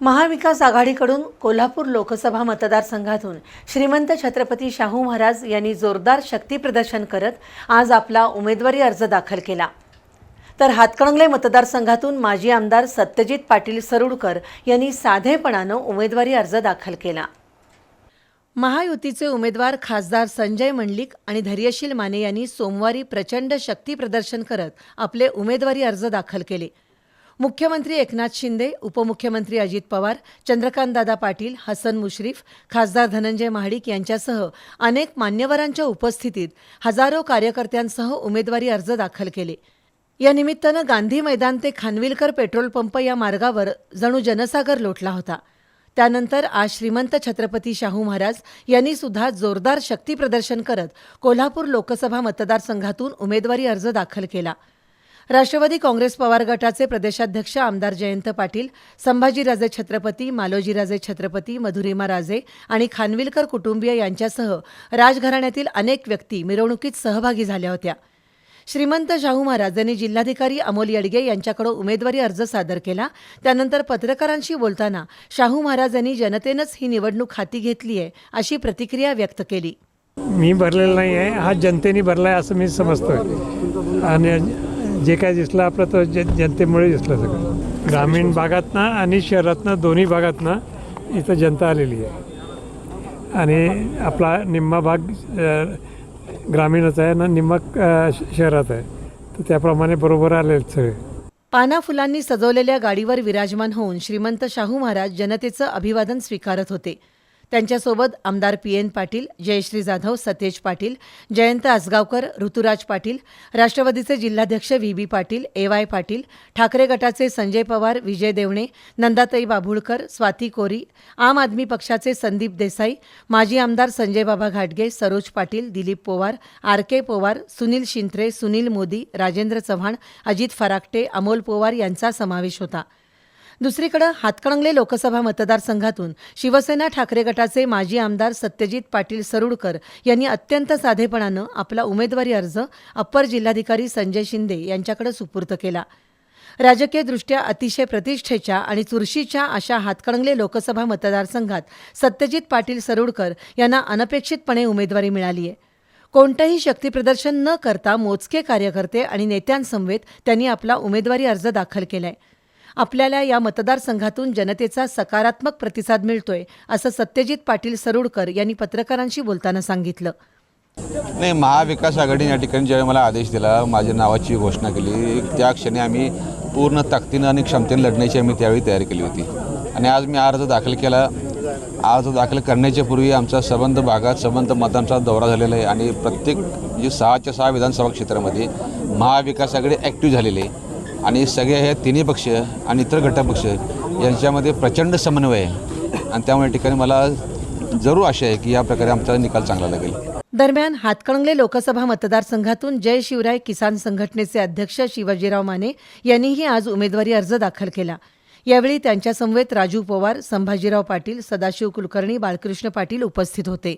महाविकास आघाडीकडून कोल्हापूर लोकसभा मतदारसंघातून श्रीमंत छत्रपती शाहू महाराज यांनी जोरदार शक्तीप्रदर्शन करत आज आपला उमेदवारी अर्ज दाखल केला. तर हातकणंगले मतदारसंघातून माजी आमदार सत्यजित पाटील सरुडकर यांनी साधेपणानं उमेदवारी अर्ज दाखल केला. महायुतीचे उमेदवार खासदार संजय मंडलिक आणि धैर्यशील माने यांनी सोमवारी प्रचंड शक्ती प्रदर्शन करत आपले उमेदवारी अर्ज दाखल केले. मुख्यमंत्री एकनाथ शिंदे उपमुख्यमंत्री अजित पवार चंद्रकांतदादा पाटील हसन मुश्रीफ खासदार धनंजय महाडिक यांच्यासह अनेक मान्यवरांच्या उपस्थितीत हजारो कार्यकर्त्यांसह उमेदवारी अर्ज दाखल केले. या निमित्तानं गांधी मैदान ते खानविलकर पेट्रोल पंप या मार्गावर जणू जनसागर लोटला होता. त्यानंतर आज श्रीमंत छत्रपती शाहू महाराज यांनी सुद्धा जोरदार शक्ती प्रदर्शन करत कोल्हापूर लोकसभा मतदारसंघातून उमेदवारी अर्ज दाखल केला. राष्ट्रवादी काँग्रेस पवार गटाचे प्रदेशाध्यक्ष आमदार जयंत पाटील संभाजीराजे छत्रपती मालोजीराजे छत्रपती मधुरिमा राजे आणि खानविलकर कुटुंबीय यांच्यासह राजघराण्यातील अनेक व्यक्ती मिरवणुकीत सहभागी झाल्या होत्या. श्रीमंत शाहू महाराज यांनी जिल्हाधिकारी अमोल येडगे यांच्याकडे उमेदवारी अर्ज सादर केला. त्यानंतर पत्रकारांशी बोलताना शाहू महाराज यांनी जनतेनंच ही निवडणूक हाती घेतली आहे अशी प्रतिक्रिया व्यक्त केली. मी भरलेला नाही आहे हा जनतेने भरला आहे असं मी समजतोय. आणि जे काय दिसलं आपलं तर जन जनतेमुळे दिसलं सगळं. ग्रामीण भागातनं आणि शहरातनं दोन्ही भागातनं इथं जनता आलेली आहे. आणि आपला निम्मा भाग अ, ग्रामीणच आहे ना निम्मा अ, श- शहरात आहे. तर त्याप्रमाणे बरोबर आले आहेत सगळे. पाना फुलांनी सजवलेल्या गाडीवर विराजमान होऊन श्रीमंत शाहू महाराज जनतेचं अभिवादन स्वीकारत होते. त्यांच्यासोबत आमदार पी एन पाटील जयश्री जाधव सतेज पाटील जयंत आसगावकर ऋतुराज पाटील राष्ट्रवादीचे जिल्हाध्यक्ष V B Patil A Y Patil Thackeray गटाचे संजय पवार विजय देवणे नंदाताई बाभुळकर स्वाती कोरी आम आदमी पक्षाचे संदीप देसाई माजी आमदार संजय बाबा घाटगे सरोज पाटील दिलीप पोवार आर के पोवार सुनील शिंत्रे सुनील मोदी राजेंद्र चव्हाण अजित फराकटे अमोल पोवार यांचा समावेश होता. दुसरीकडे हातकणंगले लोकसभा मतदारसंघातून शिवसेना ठाकरे गटाचे माजी आमदार सत्यजित पाटील सरुडकर यांनी अत्यंत साधेपणानं आपला उमेदवारी अर्ज अप्पर जिल्हाधिकारी संजय शिंदे यांच्याकडे सुपूर्द केला. राजकीयदृष्ट्या अतिशय प्रतिष्ठेच्या आणि चुरशीच्या अशा हातकणंगले लोकसभा मतदारसंघात सत्यजित पाटील सरुडकर यांना अनपेक्षितपणे उमेदवारी मिळाली आहे कोणतंही शक्तीप्रदर्शन न करता मोजके कार्यकर्ते आणि नेत्यांसमवेत त्यांनी आपला उमेदवारी अर्ज दाखल केलाय. आपल्याला या मतदारसंघातून जनतेचा सकारात्मक प्रतिसाद मिळतोय असं सत्यजित पाटील सरुडकर यांनी पत्रकारांशी बोलताना सांगितलं. नाही महाविकास आघाडीने या ठिकाणी ज्यावेळी मला आदेश दिला माझ्या नावाची घोषणा केली त्या क्षणी आम्ही पूर्ण ताकदीनं आणि क्षमतेने लढण्याची आम्ही त्यावेळी तयारी केली होती. आणि आज मी अर्ज दाखल केला. अर्ज दाखल करण्याच्या पूर्वी आमचा संबंध भागात संबंध मतांचा दौरा झालेला आहे आणि प्रत्येक जे सहाच्या सहा विधानसभा क्षेत्रामध्ये महाविकास आघाडी ॲक्टिव्ह झालेली आहे. आणि सगळे हे तिन्ही पक्ष आणि इतर घटकपक्ष यांच्यामध्ये प्रचंड समन्वय आहे. आणि त्यामुळे ठिकाणी मला जरूर आशा आहे की या प्रकारे आमचा निकाल चांगला लागेल. दरम्यान हातकणंगले लोकसभा मतदारसंघातून जय शिवराय किसान संघटनेचे अध्यक्ष शिवाजीराव माने यांनीही आज उमेदवारी अर्ज दाखल केला. यावेळी त्यांच्यासमवेत राजू पवार संभाजीराव पाटील सदाशिव कुलकर्णी बाळकृष्ण पाटील उपस्थित होते.